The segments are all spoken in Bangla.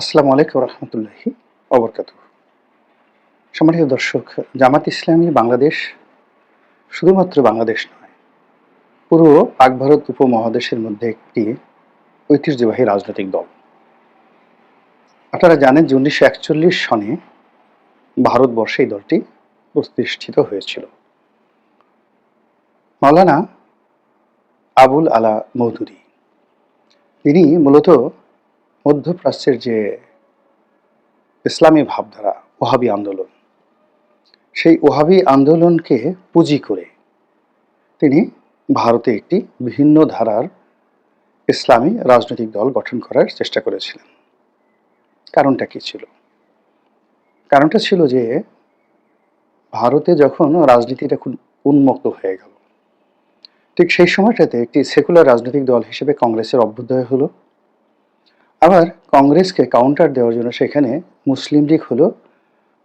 আসসালামু আলাইকুম রহমতুল্লাহি অবরকাত সম্মানিত দর্শক, জামাত ইসলামী বাংলাদেশ শুধুমাত্র বাংলাদেশ নয়, পুরো পাক ভারত উপমহাদেশের মধ্যে একটি ঐতিহ্যবাহী রাজনৈতিক দল। আপনারা জানেন যে উনিশশো একচল্লিশ সনে ভারতবর্ষে এই দলটি প্রতিষ্ঠিত হয়েছিল। মাওলানা আবুল আলা মৌদুদি তিনি মূলত মধ্যপ্রাচ্যের যে ইসলামী ভাবধারা, ওহাবি আন্দোলন, সেই ওহাবি আন্দোলনকে পুঁজি করে তিনি ভারতে একটি ভিন্ন ধারার ইসলামী রাজনৈতিক দল গঠন করার চেষ্টা করেছিলেন। কারণটা কি ছিল? কারণটা ছিল যে ভারতে যখন রাজনীতিটা খুব উন্মুক্ত হয়ে গেল, ঠিক সেই সময়টাতে একটি সেকুলার রাজনৈতিক দল হিসেবে কংগ্রেসের অভ্যুদয় হলো। আবার কংগ্রেসকে কাউন্টার দেওয়ার জন্য সেখানে মুসলিম লীগ হলো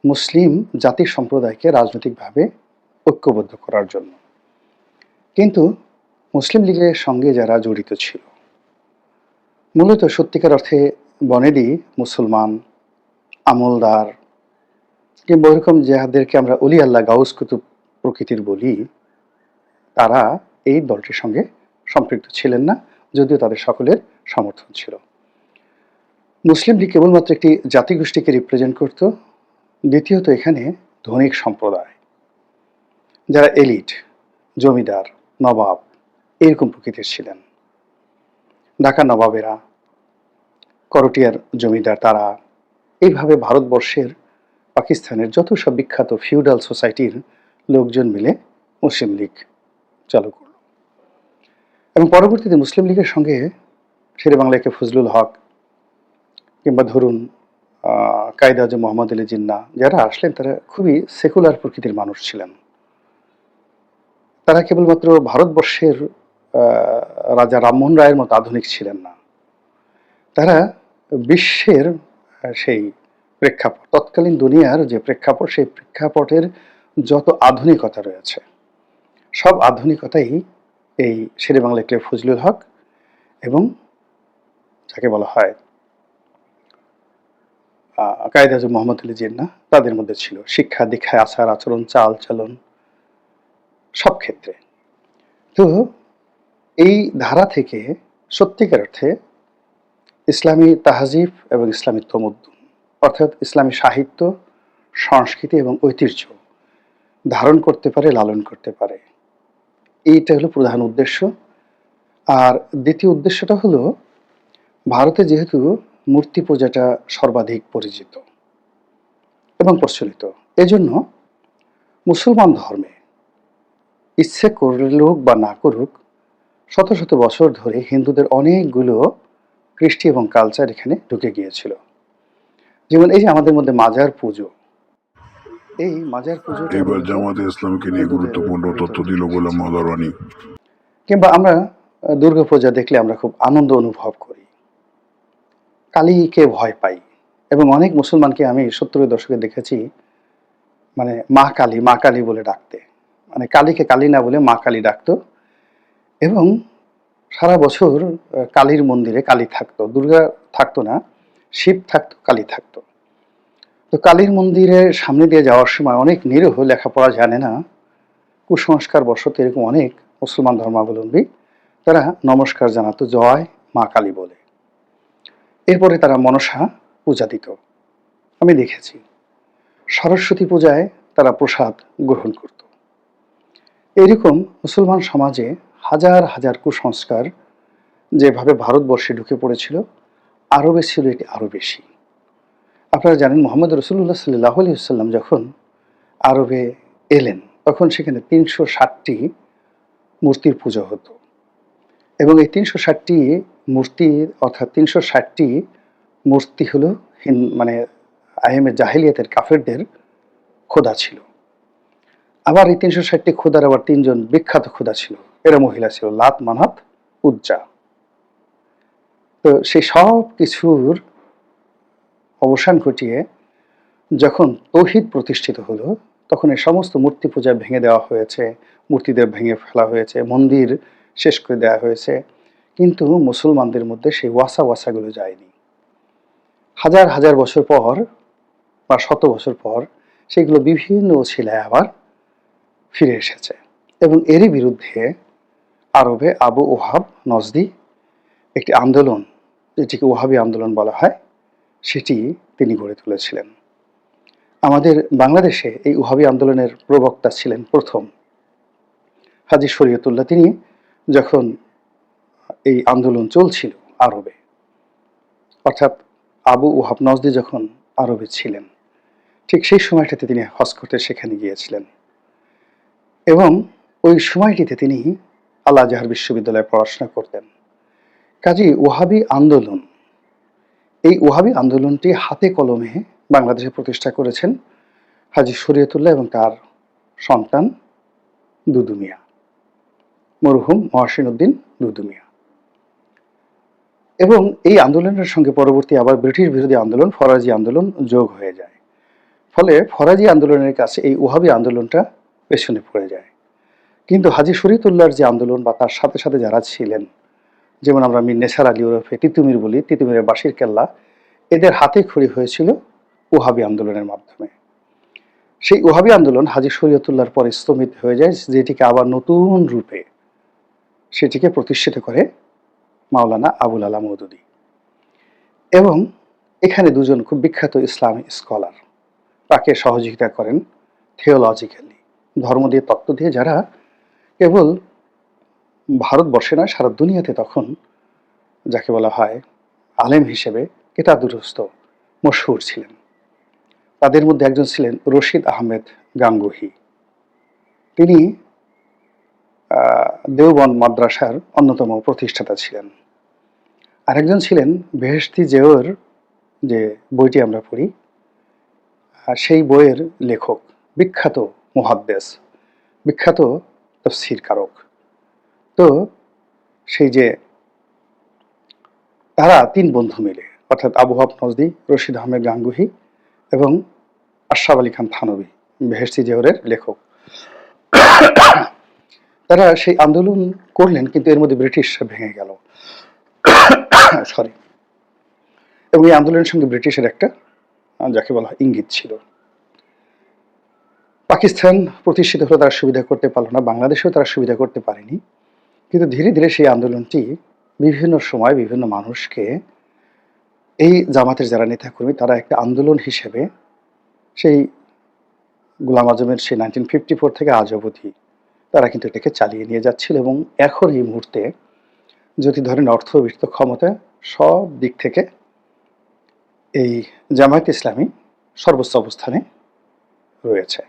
মুসলিম জাতি সম্প্রদায়কে রাজনৈতিকভাবে ঐক্যবদ্ধ করার জন্য। কিন্তু মুসলিম লীগের সঙ্গে যারা জড়িত ছিল, মূলত সত্যিকার অর্থে বনেদি, মুসলমান, আমলদার কিংবা ওরকম যাদেরকে আমরা অলি আল্লাহ গাউস কুতুব প্রকৃতির বলি, তারা এই দলটির সঙ্গে সম্পৃক্ত ছিলেন না, যদিও তাদের সকলের সমর্থন ছিল। মুসলিম লীগ কেবলমাত্র একটি জাতিগোষ্ঠীকে রিপ্রেজেন্ট করত, দ্বিতীয়ত এখানে ধনিক সম্প্রদায়। যারা এলিট জমিদার, নবাব, এরকম প্রকৃতির ছিলেন। ঢাকা নবাবেরা, করটিয়ার জমিদার তারা, এইভাবে ভারতবর্ষের পাকিস্তানের যত সব বিখ্যাত ফিউডাল সোসাইটির লোকজন মিলে মুসলিম লীগ চালু করল। এবং পরবর্তীতে মুসলিম লীগের সঙ্গে শেরে বাংলাকে ফজলুল হক কিংবা ধরুন কায়দ আজম মোহাম্মদ আলী জিন্না, যারা আসলেন তারা খুবই সেকুলার প্রকৃতির মানুষ ছিলেন। তারা কেবলমাত্র ভারতবর্ষের রাজা রামমোহন রায়ের মতো আধুনিক ছিলেন না। তারা বিশ্বের সেই প্রেক্ষাপট, তৎকালীন দুনিয়ার যে প্রেক্ষাপট, সেই প্রেক্ষাপটের যত আধুনিকতা রয়েছে, সব আধুনিকতাই এই শেরে বাংলা ক্লে ফজলুল হক এবং যাকে বলা হয় কায়দ আজম মোহাম্মদ আলী জিন্না তাদের মধ্যে ছিল। শিক্ষা দীক্ষায় আচার, আচরণ চাল চলন সব ক্ষেত্রে। তো এই ধারা থেকে সত্যিকার অর্থে ইসলামী তাহাজিব এবং ইসলামী তমুদ্দুন, অর্থাৎ ইসলামী সাহিত্য, সংস্কৃতি এবং ঐতিহ্য ধারণ করতে পারে, লালন করতে পারে। এইটা হলো প্রধান উদ্দেশ্য। আর দ্বিতীয় উদ্দেশ্যটা হলো, ভারতে যেহেতু মূর্তি পূজাটা সর্বাধিক পরিচিত এবং প্রচলিত। এজন্য মুসলমান ধর্মে ইচ্ছে করুক বা না করুক শত শত বছর ধরে হিন্দুদের অনেকগুলো কৃষ্টি এবং কালচার এখানে ঢুকে গিয়েছিল। যেমন এই যে আমাদের মধ্যে মাজার পুজো। এই মাজার পুজো এবার জামাতে ইসলামকে নিয়ে গুরুত্বপূর্ণ তথ্য দিল গোলাম মাদারানি কিংবা আমরা দুর্গা পূজা দেখলে আমরা খুব আনন্দ অনুভব করি। কালীকে ভয় পাই এবং অনেক মুসলমানকে আমি সত্তরের দশকে দেখেছি মানে মা কালী মা কালী বলে ডাকতে। মানে কালীকে কালী না বলে মা কালী ডাকতো এবং সারা বছর কালীর মন্দিরে কালী থাকতো। দুর্গা থাকতো না, শিব থাকতো, কালী থাকতো। তো কালীর মন্দিরের সামনে দিয়ে যাওয়ার সময় অনেক নিরীহ লেখাপড়া জানে না। কুসংস্কার বশত এরকম অনেক মুসলমান ধর্মাবলম্বী, তারা নমস্কার জানাতো, জয় মা কালী বলে। এরপরে তারা মনসা পূজা দিত। আমি দেখেছি সরস্বতী পূজায় তারা প্রসাদ গ্রহণ করত। এরকম মুসলমান সমাজে হাজার হাজার কুসংস্কার যেভাবে ভারতবর্ষে ঢুকে পড়েছিল, আরবে ছিল এটি আরও বেশি। আপনারা জানেন, মোহাম্মদ রসুল্লাহ সাল্লাহ আলিয়াল্লাম যখন আরবে এলেন, তখন সেখানে তিনশো ষাটটি মূর্তির পুজো হতো। এবং এই তিনশো ষাটটি মূর্তি অর্থাৎ তিনশো ষাটটি মূর্তি হলো মানে আইএমএ জাহিলিয়াতের কাফেরদের খোদা ছিল। আবার এই তিনশো ষাটটি খোদার আবার তিনজন বিখ্যাত খোদা ছিল। এরা মহিলা ছিল লাত মানাত উজ্জা। তো সেই সব কিছুর অবসান ঘটিয়ে যখন তৌহিদ প্রতিষ্ঠিত হলো, তখন এই সমস্ত মূর্তি পূজা ভেঙে দেওয়া হয়েছে, মূর্তিদের ভেঙে ফেলা হয়েছে, মন্দির শেষ করে দেওয়া হয়েছে। কিন্তু মুসলমানদের মধ্যে সেই ওয়াসা ওয়াসাগুলো যায়নি। হাজার হাজার বছর পর বা শত বছর পর সেগুলো বিভিন্ন শিলায় আবার ফিরে এসেছে এবং এরই বিরুদ্ধে আরবে আবু ওহাব নজদি একটি আন্দোলন, যেটিকে ওহাবি আন্দোলন বলা হয়, সেটি তিনি গড়ে তুলেছিলেন। আমাদের বাংলাদেশে এই ওহাবি আন্দোলনের প্রবক্তা ছিলেন প্রথম হাজি শরীয়তুল্লাহ। তিনি যখন এই আন্দোলন চলছিল আরবে। অর্থাৎ আবু ওহাব নজদি যখন আরবে ছিলেন, ঠিক সেই সময়টাতে তিনি হজ করতে সেখানে গিয়েছিলেন। এবং ওই সময়টিতে তিনি আল জাহার বিশ্ববিদ্যালয়ে পড়াশোনা করতেন। কাজী ওহাবি আন্দোলন, এই ওহাবি আন্দোলনটি হাতে কলমে বাংলাদেশে প্রতিষ্ঠা করেছেন হাজি শরীয়তুল্লাহ এবং তার সন্তান দুদু মিয়া মরহুম মহসিন উদ্দিন দুদু মিয়া এবং এই আন্দোলনের সঙ্গে পরবর্তী আবার ব্রিটিশ বিরোধী আন্দোলন, ফরাজি আন্দোলন যোগ হয়ে যায়। ফলে ফরাজি আন্দোলনের কাছে এই ওহাবি আন্দোলনটা পেছনে পড়ে যায়। কিন্তু হাজি শরীতুল্লাহর যে আন্দোলন বা তার সাথে সাথে যারা ছিলেন, যেমন আমরা মির নেসার আলী ওরফে তিতুমির বলি, তিতুমিরের বাসির কেল্লা, এদের হাতে খড়ি হয়েছিল ওহাবি আন্দোলনের মাধ্যমে। সেই ওহাবি আন্দোলন হাজি শরীয়তুল্লাহর পরে স্তমিত হয়ে যায়, যেটিকে আবার নতুন রূপে সেটিকে প্রতিষ্ঠিত করে মাওলানা আবুল আলা মৌদুদি এবং এখানে দুজন খুব বিখ্যাত ইসলামী স্কলার। তাকে সহযোগিতা করেন থিওলজিক্যালি। ধর্ম দিয়ে তত্ত্ব দিয়ে যারা কেবল ভারতবর্ষে নয় সারা দুনিয়াতে তখন যাকে বলা হয় আলেম হিসেবে কেতাদুরস্ত মশহুর ছিলেন। তাদের মধ্যে একজন ছিলেন রশিদ আহমেদ গাঙ্গুহি। তিনি আহ, দেওবন্দ মাদ্রাসার অন্যতম প্রতিষ্ঠাতা ছিলেন। আরেকজন ছিলেন বেহেশতি জেওর যে বইটি আমরা পড়ি সেই বইয়ের লেখক বিখ্যাত মুহাদ্দেস বিখ্যাত তফসির কারক। তো সেই যে তারা তিন বন্ধু মিলে অর্থাৎ আবু নজদি রশিদ আহমেদ গাঙ্গুহি এবং আশরাফ আলী খান থানবী বেহেশতি জেহরের লেখক। তারা সেই আন্দোলন করলেন, কিন্তু এর মধ্যে ব্রিটিশ ভেঙে গেল। সরি এবং এই আন্দোলনের সঙ্গে ব্রিটিশের একটা, যাকে বলা হয় ইঙ্গিত ছিল। পাকিস্তান প্রতিষ্ঠিত হলে তারা সুবিধা করতে পারল না, বাংলাদেশেও তারা সুবিধা করতে পারেনি। কিন্তু ধীরে ধীরে সেই আন্দোলনটি বিভিন্ন সময় বিভিন্ন মানুষকে, এই জামাতের যারা নেতাকর্মী, তারা একটা আন্দোলন হিসেবে সেই গোলাম আজমের সেই নাইনটিন ফিফটি ফোর থেকে আজ অবধি তারা কিন্তু এটাকে চালিয়ে নিয়ে যাচ্ছিল এবং এখন এই মুহূর্তে যদি ধরেন অর্থ বিত্ত ক্ষমতা সব দিক থেকে এই জামায়াত ইসলামী সর্বোচ্চ অবস্থানে রয়েছে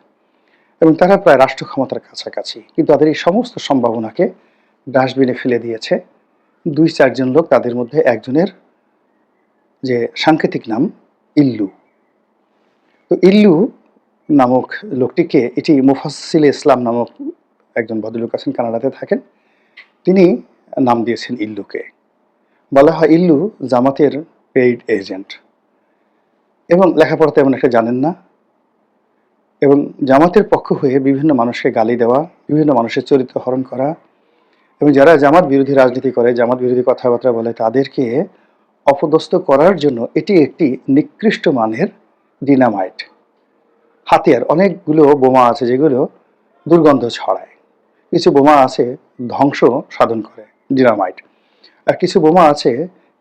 এবং তারা প্রায় রাষ্ট্র ক্ষমতার কাছাকাছি। কিন্তু তাদের এই সমস্ত সম্ভাবনাকে ডাস্টবিনে ফেলে দিয়েছে। দুই চারজন লোক, তাদের মধ্যে একজনের যে সাংকেতিক নাম ইল্লু। তো ইল্লু নামক লোকটিকে এটি মুফাসিল ইসলাম নামক একজন ভদ্রলোক আছেন, কানাডাতে থাকেন। তিনি নাম দিয়েছেন ইল্লুকে। বলা হয় ইল্লু জামাতের পেইড এজেন্ট এবং লেখাপড়া তেমন একটা জানেন না। এবং জামাতের পক্ষ হয়ে বিভিন্ন মানুষকে গালি দেওয়া, বিভিন্ন মানুষের চরিত্র হরণ করা এবং যারা জামাত বিরোধী রাজনীতি করে, জামাত বিরোধী কথাবার্তা বলে, তাদেরকে অপদস্থ করার জন্য এটি একটি নিকৃষ্ট মানের ডিনামাইট। হাতিয়ার, অনেকগুলো বোমা আছে যেগুলো দুর্গন্ধ ছড়ায়। কিছু বোমা আছে ধ্বংস সাধন করে ডিনামাইট আর কিছু বোমা আছে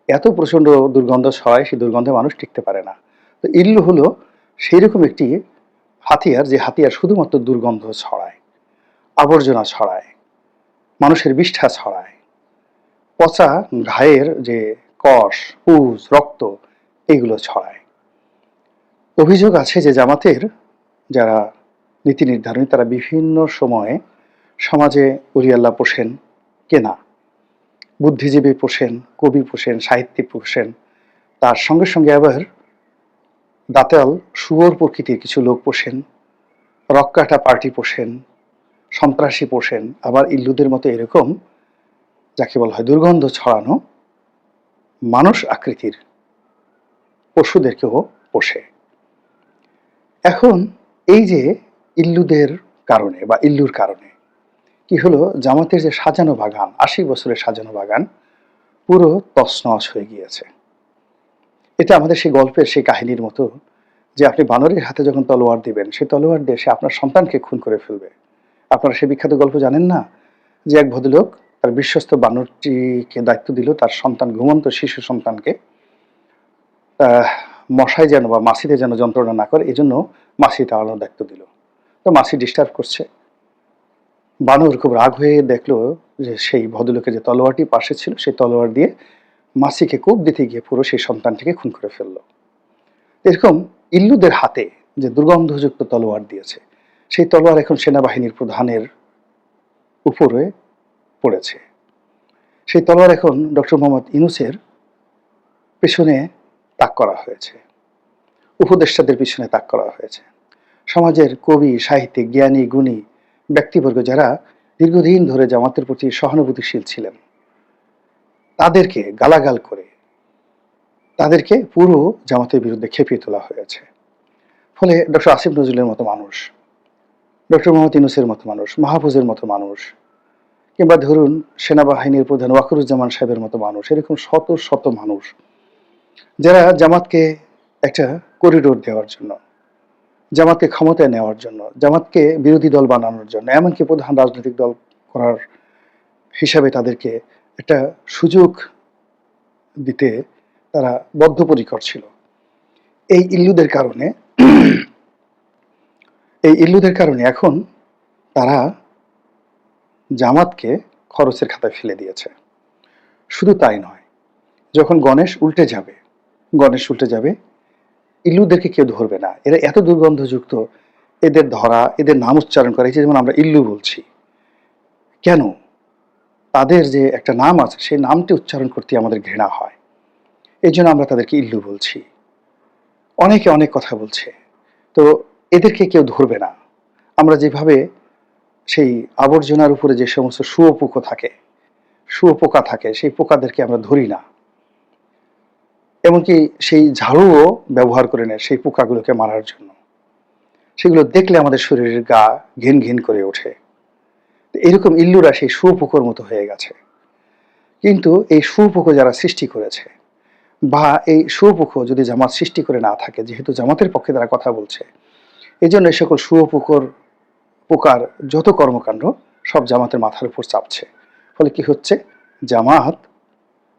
এত প্রচণ্ড দুর্গন্ধ ছড়ায় সেই দুর্গন্ধে মানুষ টিকতে পারে না। তো ইল্লু হলো সেই রকম একটি হাতিয়ার যে হাতিয়ার শুধুমাত্র দুর্গন্ধ ছড়ায়, আবর্জনা ছড়ায়, মানুষের বিষ্ঠা ছড়ায়। পচা ঘায়ের যে কষ, পুজ, রক্ত, এগুলো ছড়ায়। অভিযোগ আছে যে জামাতের যারা নীতি নির্ধারণী তারা বিভিন্ন সময়ে সমাজে উলিয়াল্লাহ পোষেন কেনা, বুদ্ধিজীবী পোষেন, কবি পোষেন, সাহিত্যিক পোষেন, তার সঙ্গে সঙ্গে আবার দাতাল সুয়র প্রকৃতির কিছু লোক পোষেন, রক্কাটা পার্টি পোষেন, সন্ত্রাসী পোষেন, আবার ইল্লুদের মতো এরকম যাকে বলা হয় দুর্গন্ধ ছড়ানো মানুষ আকৃতির পশুদেরকেও পোষে। এখন এই যে ইল্লুদের কারণে বা ইল্লুর কারণে কি হলো? জামাতের যে সাজানো বাগান, আশি বছরের সাজানো বাগান, পুরো তছনছ হয়ে গিয়েছে। এটা আমাদের সেই গল্পের সেই কাহিনীর মতো যে আপনি বানরের হাতে যখন তলোয়ার দিবেন সেই তলোয়ার দিয়ে সে আপনার সন্তানকে খুন করে ফেলবে। আপনারা সেই বিখ্যাত গল্প জানেন না? যে এক ভদ্রলোক তার বিশ্বস্ত বানরটিকে দায়িত্ব দিল, তার সন্তান, ঘুমন্ত শিশু সন্তানকে মশায় যেন বা মাসিতে যেন যন্ত্রণা না করে এই জন্য মাসি তাড়ানোর দায়িত্ব দিল। তো মাসি ডিস্টার্ব করছে। বানর খুব রাগ হয়ে দেখল যে সেই ভদ্রলোকের যে তলোয়ারটি পাশে ছিল, সেই তলোয়ার দিয়ে মাসিকে কোপ দিতে গিয়ে পুরো সেই সন্তানটিকে খুন করে ফেলল। এরকম ইল্লুদের হাতে যে দুর্গন্ধযুক্ত তলোয়ার দিয়েছে, সেই তলোয়ার এখন সেনাবাহিনীর প্রধানের উপরে পড়েছে। সেই তলোয়ার এখন ডক্টর মোহাম্মদ ইনুসের পেছনে তাক করা হয়েছে। উপদেষ্টাদের পিছনে তাক করা হয়েছে। সমাজের কবি, সাহিত্যিক, জ্ঞানী, গুণী ব্যক্তিবর্গ যারা দীর্ঘদিন ধরে জামাতের প্রতি সহানুভূতিশীল ছিলেন, তাদেরকে গালাগাল করে, তাদেরকে পুরো জামাতের বিরুদ্ধে খেপিয়ে তোলা হয়েছে। ফলে ডক্টর আসিফ নজরুলের মতো মানুষ, ডক্টর মোহাম্মদ ইনুসের মতো মানুষ, মাহফুজের মতো মানুষ, কিংবা ধরুন সেনাবাহিনীর প্রধান ওয়াকরুজ্জামান সাহেবের মতো মানুষ, এরকম শত শত মানুষ, যারা জামাতকে একটা করিডোর দেওয়ার জন্য জামাতকে ক্ষমতায় নেওয়ার জন্য, জামাতকে বিরোধী দল বানানোর জন্য, এমনকি প্রধান রাজনৈতিক দল করার হিসাবে তাদেরকে একটা সুযোগ দিতে তারা বদ্ধপরিকর ছিল। এই ইল্লুদের কারণে, এই ইল্লুদের কারণে এখন তারা জামাতকে খরচের খাতায় ফেলে দিয়েছে। শুধু তাই নয়, যখন গণেশ উল্টে যাবে, গণেশ উল্টে যাবে ইল্লুদেরকে কেউ ধরবে না। এরা এত দুর্গন্ধযুক্ত, এদের ধরা, এদের নাম উচ্চারণ করা, এই যেমন আমরা ইল্লু বলছি। কেন? তাদের যে একটা নাম আছে, সেই নামটি উচ্চারণ করতে আমাদের ঘৃণা হয়। এই জন্য আমরা তাদেরকে ইল্লু বলছি। অনেকে অনেক কথা বলছে। তো এদেরকে কেউ ধরবে না। আমরা যেভাবে সেই আবর্জনার উপরে যে সমস্ত শুয়োপোকা থাকে শুয়োপোকা থাকে, সেই পোকাদেরকে আমরা ধরি না। এমনকি সেই ঝাড়ুও ব্যবহার করে নেয় সেই পোকাগুলোকে মারার জন্য। সেগুলো দেখলে আমাদের শরীরের গা ঘিন ঘিন করে ওঠে। এরকম ইল্লুরা সেই শুয়োপোকর মতো হয়ে গেছে। কিন্তু এই শুয়োপোকা যারা সৃষ্টি করেছে বা এই শুয়োপোকা যদি জামাত সৃষ্টি করে না থাকে, যেহেতু জামাতের পক্ষে তারা কথা বলছে এই জন্য এই সকল শুয়োপোকর পোকার যত কর্মকাণ্ড সব জামাতের মাথার উপর চাপছে। ফলে কি হচ্ছে? জামাত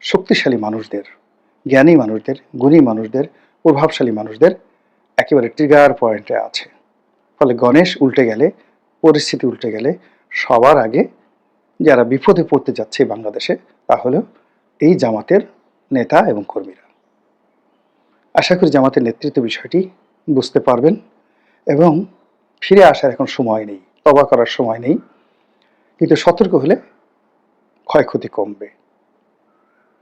শক্তিশালী মানুষদের জ্ঞানী মানুষদের, গুণী মানুষদের, প্রভাবশালী মানুষদের একেবারে ট্রিগার পয়েন্টে আছে। ফলে গণেশ উল্টে গেলে, পরিস্থিতি উল্টে গেলে সবার আগে যারা বিপদে পড়তে যাচ্ছে বাংলাদেশে, তা হলো এই জামাতের নেতা এবং কর্মীরা। আশা করি জামাতের নেতৃত্ব বিষয়টি বুঝতে পারবেন এবং ফিরে আসার এখন সময় নেই, তবা করার সময় নেই। কিন্তু সতর্ক হলে ক্ষয়ক্ষতি কমবে।